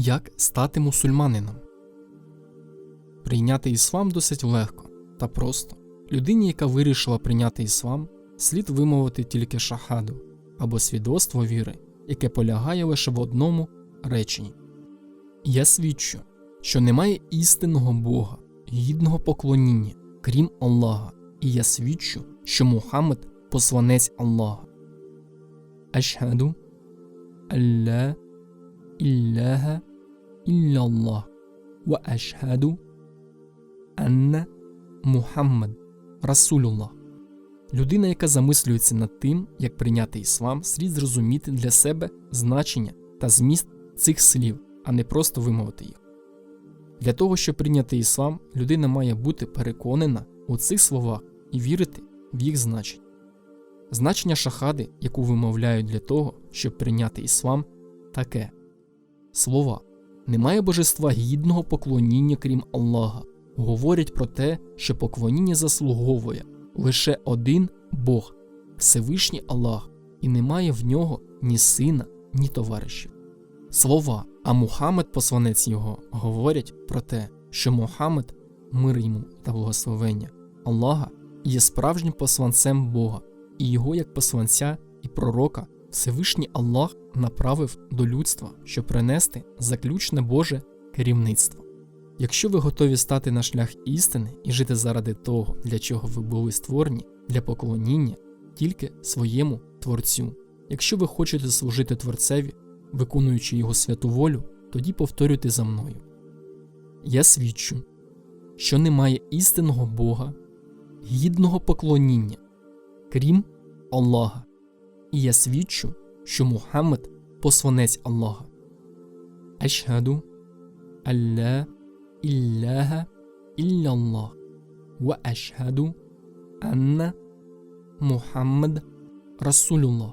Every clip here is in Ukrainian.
Як стати мусульманином? Прийняти іслам досить легко та просто. Людині, яка вирішила прийняти іслам, слід вимовити тільки шахаду або свідоцтво віри, яке полягає лише в одному реченні. Я свідчу, що немає істинного Бога, гідного поклоніння, крім Аллаха, і я свідчу, що Мухаммед посланець Аллаха. Ашхаду Алла ілляха ілляллах ва ашхаду Анна Мухаммад Расулюллах. Людина, яка замислюється над тим, як прийняти іслам, слід зрозуміти для себе значення та зміст цих слів, а не просто вимовити їх. Для того, щоб прийняти іслам, людина має бути переконана у цих словах і вірити в їх значення. Значення шахади, яку вимовляють для того, щоб прийняти іслам, таке слова. Немає божества гідного поклоніння крім Аллаха, говорять про те, що поклоніння заслуговує лише один Бог, Всевишній Аллах, і немає в нього ні сина, ні товаришів. Слова, а Мухаммед, посланець його, говорять про те, що Мухаммед, мир йому та благословення. Аллаха, є справжнім посланцем Бога, і його як посланця і пророка Всевишній Аллах направив до людства, щоб принести заключне Боже керівництво. Якщо ви готові стати на шлях істини і жити заради того, для чого ви були створені, для поклоніння тільки своєму Творцю. Якщо ви хочете служити Творцеві, виконуючи його святу волю, тоді повторюйте за мною. Я свідчу, що немає істинного Бога, гідного поклоніння, крім Аллаха, і я свідчу, що Мухаммед посланець Аллаха. Ашхаду Алла ілляха ілляллах ва ашхаду Анна Мухаммад Расулюллах.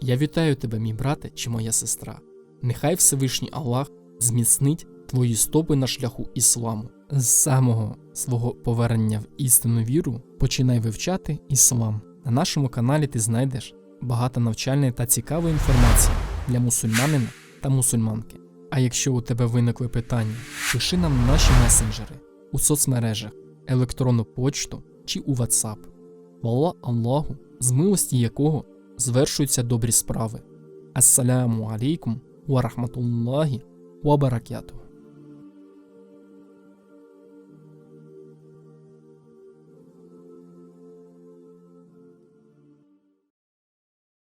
Я вітаю тебе, мій брате чи моя сестра. Нехай Всевишній Аллах зміцнить твої стопи на шляху ісламу. З самого свого повернення в істинну віру починай вивчати іслам. На нашому каналі ти знайдеш багато навчальної та цікавої інформації для мусульманина та мусульманки. А якщо у тебе виникли питання, пиши нам наші месенджери у соцмережах, електронну почту чи у WhatsApp. Валла Аллаху, з милості якого звершуються добрі справи. Ассаляму алейкум ва рахматуллахі ва баракятух.